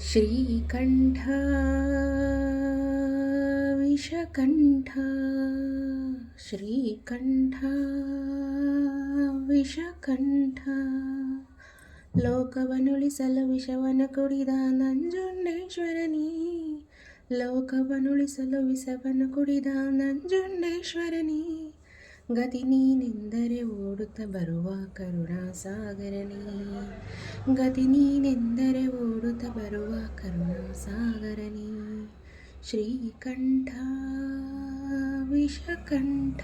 श्रीकण्ठ विषकण्ठ श्रीकण्ठ ವಿಷಕಂಠ ಲೋಕವನುಳಿಸಲು ವಿಷವನ ಕುಡಿದ ನಂಜುಂಡೇಶ್ವರನಿ ಲೋಕವನುಳಿಸಲು ವಿಷವನ್ನು ಕುಡಿದ ನಂಜುಂಡೇಶ್ವರನಿ ಗತಿ ನೀನೆಂದರೆ ಓಡುತ್ತ ಬರುವ ಕರುಣಾ ಸಾಗರನಿ. ಗತಿ ನೀನೆಂದರೆ ಓಡುತ್ತ ಬರುವ ಕರುಣಾ ಸಾಗರನಿ. ಶ್ರೀಕಂಠ, ವಿಷಕಂಠ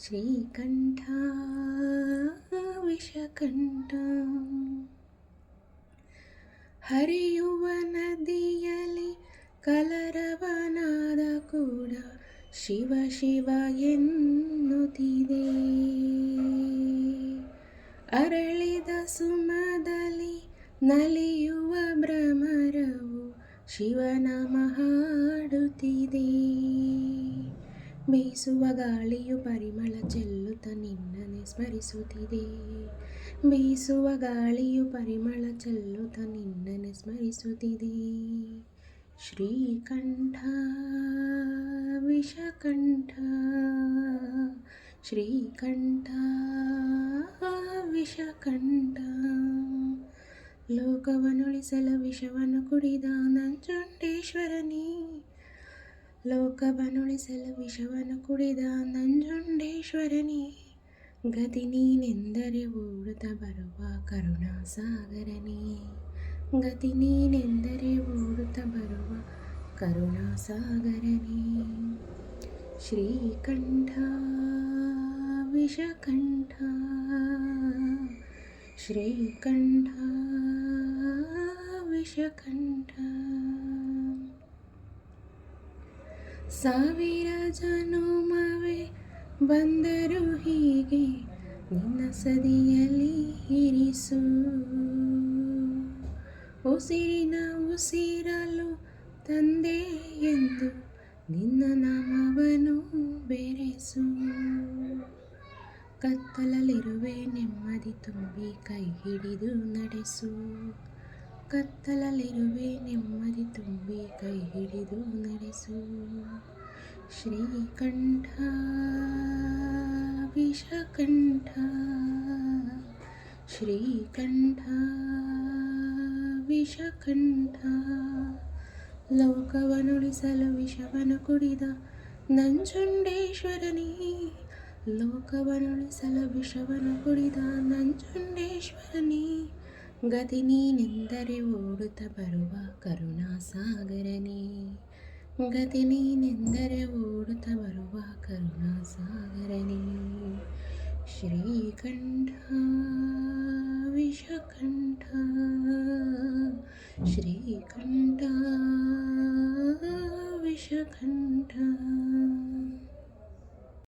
ಶ್ರೀಕಂಠ, ವಿಷಕಂಠ. ಹರಿಯುವ ನದಿಯಲ್ಲಿ ಕಲರವನಾದ ಕೂಡ ಶಿವ ಶಿವ ಎನ್ನುತ್ತಿದೆ. ಅರಳಿದ ಸುಮದಲ್ಲಿ ನಲಿಯುವ ಭ್ರಮರವು ಶಿವನ ಹಾಡುತ್ತಿದೆ ಬೀಸುವ ಗಾಳಿಯು ಪರಿಮಳ ಚೆಲ್ಲುತ್ತ ನಿನ್ನನೆ ಸ್ಮರಿಸುತ್ತಿದೆ. ಬೀಸುವ ಗಾಳಿಯು ಪರಿಮಳ ಚೆಲ್ಲುತ್ತ ನಿನ್ನನೆ ಸ್ಮರಿಸುತ್ತಿದೆ. ಶ್ರೀಕಂಠ ವಿಷಕಂಠ ಶ್ರೀಕಂಠ ವಿಷಕಂಠ ಲೋಕವನುಳಿಸಲು ವಿಷವನ್ನು ಕುಡಿದ ನಂಜುಂಡೇಶ್ವರನೇ ಲೋಕವನುಳಿಸಲು ವಿಷವನ್ನು ಕುಡಿದ ನಂಜುಂಡೇಶ್ವರನೇ ಗತಿ ನೀನೆಂದರೆ ಓಡುತ್ತ ಬರುವ ಕರುಣಾ ಸಾಗರನೇ ಗತಿ ನೀನೆಂದರೆ ಓಡುತ್ತ ಬರುವ ಕರುಣಾ ಸಾಗರನೇ ಶ್ರೀಕಂಠ, ವಿಷಕಂಠ ಶ್ರೀಕಂಠ, ವಿಷಕಂಠ. ಸಾವಿರ ಜನುಮವೇ ಬಂದರು ಹೀಗೆ ನಿನ್ನ ಸದಿಯಲ್ಲಿ ಇರಿಸು. ಉಸಿರಿನ ಉಸಿರಲು ತಂದೆ ಎಂದು ನಿನ್ನ ನಾಮವನ್ನು ಬೆರೆಸು. ಕತ್ತಲಲ್ಲಿರುವೆ, ನೆಮ್ಮದಿ ತುಂಬಿ ಕೈ ಹಿಡಿದು ನಡೆಸು. ಕತ್ತಲಲ್ಲಿರುವೆ, ನೆಮ್ಮದಿ ತುಂಬಿ ಕೈ ಹಿಡಿದು ನಡೆಸು. ಶ್ರೀಕಂಠ, ವಿಷಕಂಠ ಶ್ರೀಕಂಠ, ವಿಷಕಂಠ. ಲೋಕವನುಳಿಸಲು ವಿಷವನು ಕುಡಿದ ನಂಜುಂಡೇಶ್ವರನೇ. ಲೋಕವನುಳಿಸಲು ವಿಷವನು ಕುಡಿದ ನಂಜುಂಡೇಶ್ವರನೇ. ಗತಿ ನೀನೆಂದರೆ ಓಡುತ್ತ ಬರುವ ಕರುಣಾಸಾಗರನೇ. ಗತಿ ನೀನೆಂದರೆ ಓಡುತ್ತ ಬರುವ ಕರುಣಾ ಸಾಗರನೇ ಶ್ರೀಕಂಠ ವಿಷಕಂಠ ಶ್ರೀಕಂಠ ವಿಷಕಂಠ